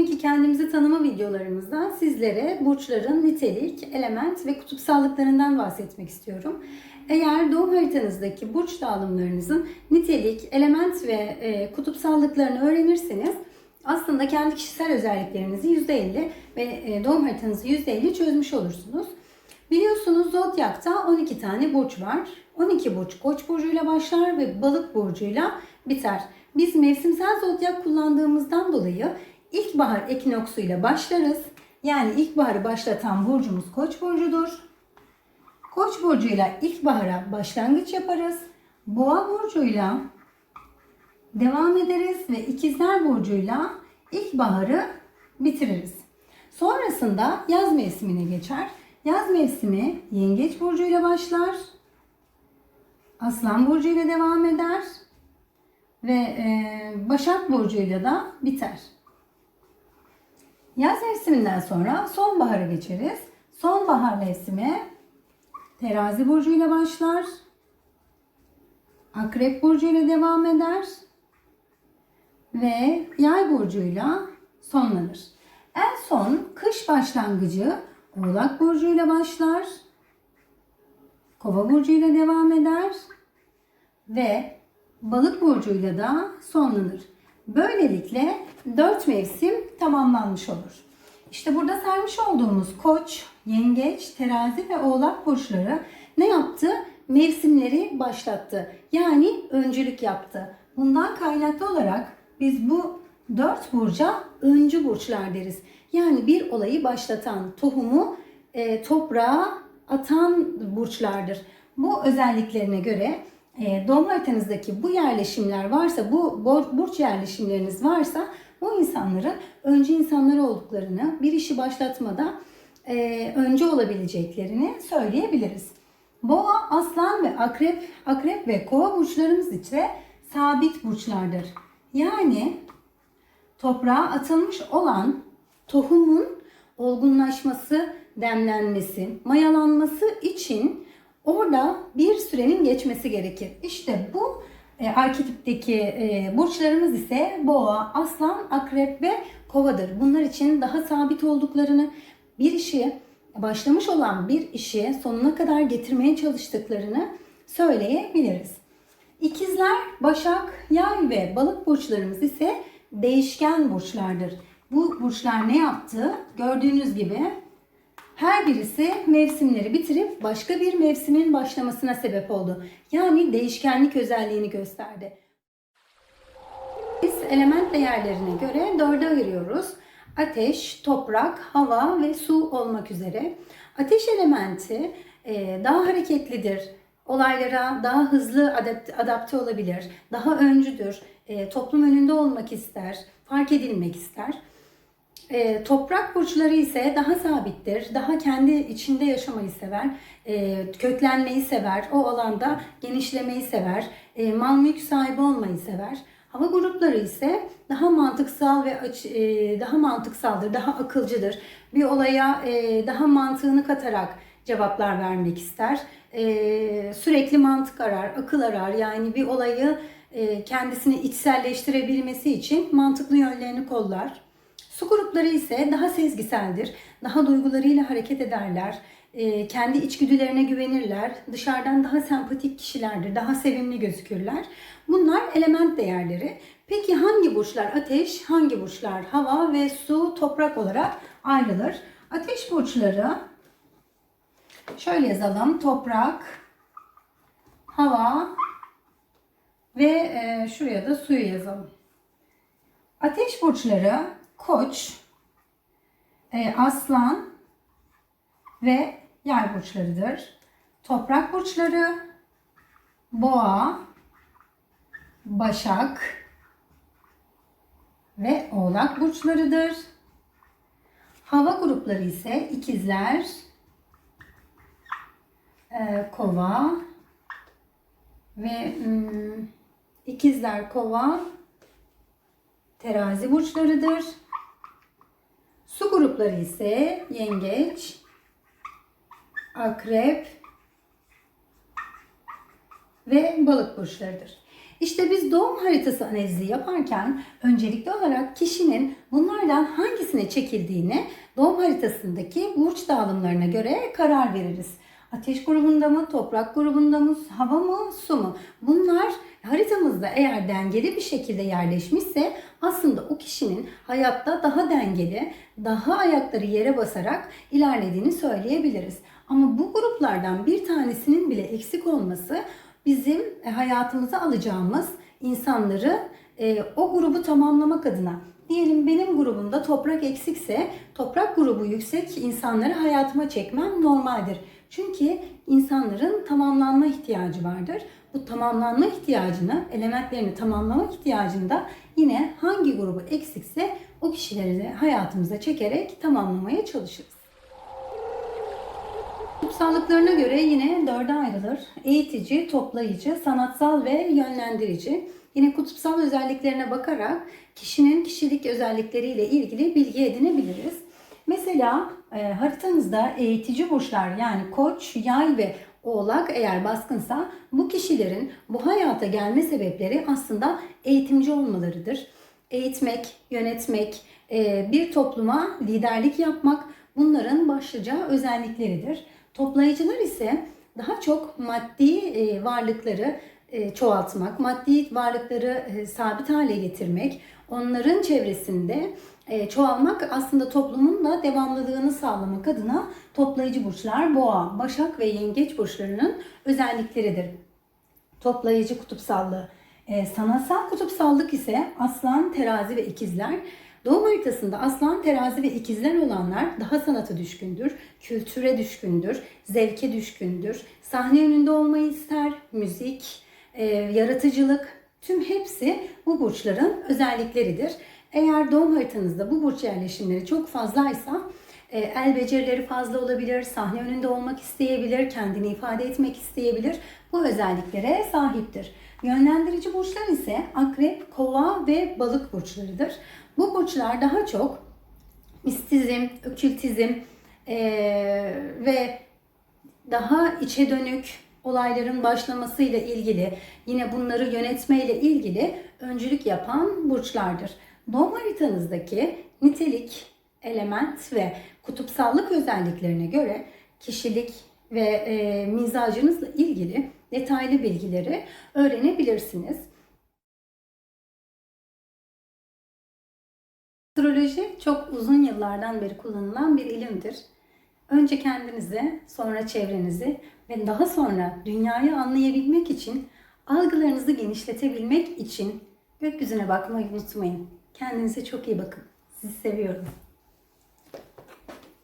Bugünkü kendimizi tanıma videolarımızda sizlere burçların nitelik, element ve kutupsallıklarından bahsetmek istiyorum. Eğer doğum haritanızdaki burç dağılımlarınızın nitelik, element ve e, kutupsallıklarını öğrenirseniz aslında kendi kişisel özelliklerinizi %50 ve e, doğum haritanızı %50 çözmüş olursunuz. Biliyorsunuz Zodyak'ta 12 tane burç var. 12 burç Koç burcuyla başlar ve Balık burcuyla biter. Biz mevsimsel zodyak kullandığımızdan dolayı ilkbahar ekinoksuyla başlarız. Yani ilkbaharı başlatan burcumuz Koç burcudur. Koç burcuyla ilkbahara başlangıç yaparız. Boğa burcuyla devam ederiz ve ikizler burcuyla ilkbaharı bitiririz. Sonrasında yaz mevsimine geçer. Yaz mevsimi yengeç burcuyla başlar. Aslan burcuyla devam eder. Ve e, Başak burcuyla da biter. Yaz mevsiminden sonra sonbahara geçeriz. Sonbahar mevsimi terazi burcuyla başlar. Akrep burcuyla devam eder. Ve yay burcuyla sonlanır. En son kış başlangıcı Oğlak burcuyla başlar. Kova burcuyla devam eder. Ve Balık burcuyla da sonlanır. Böylelikle 4 mevsim tamamlanmış olur. İşte burada saymış olduğumuz Koç, Yengeç, Terazi ve Oğlak burçları ne yaptı? Mevsimleri başlattı. Yani öncülük yaptı. Bundan kaynaklı olarak biz bu 4 burca öncü burçlar deriz. Yani bir olayı başlatan, tohumu e, toprağa atan burçlardır. Bu özelliklerine göre e, doğum haritanızdaki bu yerleşimler varsa, bu burç yerleşimleriniz varsa bu insanların öncü insanlar olduklarını, bir işi başlatmada e, önce olabileceklerini söyleyebiliriz. Boğa, aslan ve akrep, akrep ve kova burçlarımız ise sabit burçlardır. Yani toprağa atılmış olan tohumun olgunlaşması, demlenmesi, mayalanması için orada bir sürenin geçmesi gerekir. İşte bu e, arketipteki e, burçlarımız ise boğa, aslan, akrep ve kovadır. Bunlar için daha sabit olduklarını, bir işi başlamış olan bir işi sonuna kadar getirmeye çalıştıklarını söyleyebiliriz. İkizler, Başak, Yay ve Balık burçlarımız ise değişken burçlardır. Bu burçlar ne yaptı? Gördüğünüz gibi her birisi mevsimleri bitirip başka bir mevsimin başlamasına sebep oldu. Yani değişkenlik özelliğini gösterdi. Biz element değerlerine göre dörde ayırıyoruz. Ateş, toprak, hava ve su olmak üzere. Ateş elementi e, daha hareketlidir. Olaylara daha hızlı adapte olabilir. Daha öncüdür. E, toplum önünde olmak ister. Fark edilmek ister. E, toprak burçları ise daha sabittir. Daha kendi içinde yaşamayı sever. E, köklenmeyi sever. O alanda genişlemeyi sever. E, mal mülk sahibi olmayı sever. Hava grupları ise daha mantıksal ve e, daha mantıksaldır, daha akılcıdır. Bir olaya e, daha mantığını katarak cevaplar vermek ister. E, sürekli mantık arar, akıl arar. Yani bir olayı e, kendisini içselleştirebilmesi için mantıklı yönlerini kollar. Su grupları ise daha sezgiseldir, daha duygularıyla hareket ederler, e, kendi içgüdülerine güvenirler, dışarıdan daha sempatik kişilerdir, daha sevimli gözükürler. Bunlar element değerleri. Peki hangi burçlar ateş, hangi burçlar hava ve su, toprak olarak ayrılır? Ateş burçları şöyle yazalım. Toprak, hava ve e, şuraya da suyu yazalım. Ateş burçları Koç, e, Aslan ve Yay burçlarıdır. Toprak burçları Boğa, Başak ve Oğlak burçlarıdır. Hava grupları ise ikizler, e, kova ve hmm, ikizler kova terazi burçlarıdır. Su grupları ise yengeç, akrep ve balık burçlarıdır. İşte biz doğum haritası analizi yaparken öncelikli olarak kişinin bunlardan hangisine çekildiğini doğum haritasındaki burç dağılımlarına göre karar veririz. Ateş grubunda mı, toprak grubunda mı, hava mı, su mu? Bunlar haritamızda eğer dengeli bir şekilde yerleşmişse aslında o kişinin hayatta daha dengeli, daha ayakları yere basarak ilerlediğini söyleyebiliriz. Ama bu gruplardan bir tanesinin bile eksik olması bizim hayatımıza alacağımız insanları e, o grubu tamamlamak adına Diyelim benim grubumda toprak eksikse toprak grubu yüksek insanları hayatıma çekmem normaldir. Çünkü insanların tamamlanma ihtiyacı vardır. Bu tamamlanma ihtiyacını, elementlerini tamamlama ihtiyacını da yine hangi grubu eksikse o kişileri de hayatımıza çekerek tamamlamaya çalışırız. Kutsallıklarına göre yine dörde ayrılır. Eğitici, toplayıcı, sanatsal ve yönlendirici. Yine kutupsal özelliklerine bakarak kişinin kişilik özellikleriyle ilgili bilgi edinebiliriz. Mesela e, haritanızda eğitici burçlar yani koç, yay ve oğlak eğer baskınsa bu kişilerin bu hayata gelme sebepleri aslında eğitimci olmalarıdır. Eğitmek, yönetmek, e, bir topluma liderlik yapmak bunların başlıca özellikleridir. Toplayıcılar ise daha çok maddi e, varlıkları e, çoğaltmak, maddi varlıkları e, sabit hale getirmek, onların çevresinde e, çoğalmak aslında toplumun da devamlılığını sağlamak adına toplayıcı burçlar boğa, başak ve yengeç burçlarının özellikleridir. Toplayıcı kutupsallığı. E, sanatsal kutupsallık ise aslan, terazi ve ikizler. Doğum haritasında aslan, terazi ve ikizler olanlar daha sanata düşkündür, kültüre düşkündür, zevke düşkündür, sahne önünde olmayı ister, müzik, e, yaratıcılık tüm hepsi bu burçların özellikleridir. Eğer doğum haritanızda bu burç yerleşimleri çok fazlaysa e, el becerileri fazla olabilir, sahne önünde olmak isteyebilir, kendini ifade etmek isteyebilir. Bu özelliklere sahiptir. Yönlendirici burçlar ise akrep, kova ve balık burçlarıdır. Bu burçlar daha çok mistizm, okültizm e, ve daha içe dönük olayların başlamasıyla ilgili, yine bunları yönetmeyle ilgili öncülük yapan burçlardır. Doğum haritanızdaki nitelik, element ve kutupsallık özelliklerine göre kişilik ve e, mizacınızla ilgili detaylı bilgileri öğrenebilirsiniz. Astroloji çok uzun yıllardan beri kullanılan bir ilimdir. Önce kendinizi, sonra çevrenizi ve daha sonra dünyayı anlayabilmek için, algılarınızı genişletebilmek için gökyüzüne bakmayı unutmayın. Kendinize çok iyi bakın. Sizi seviyorum.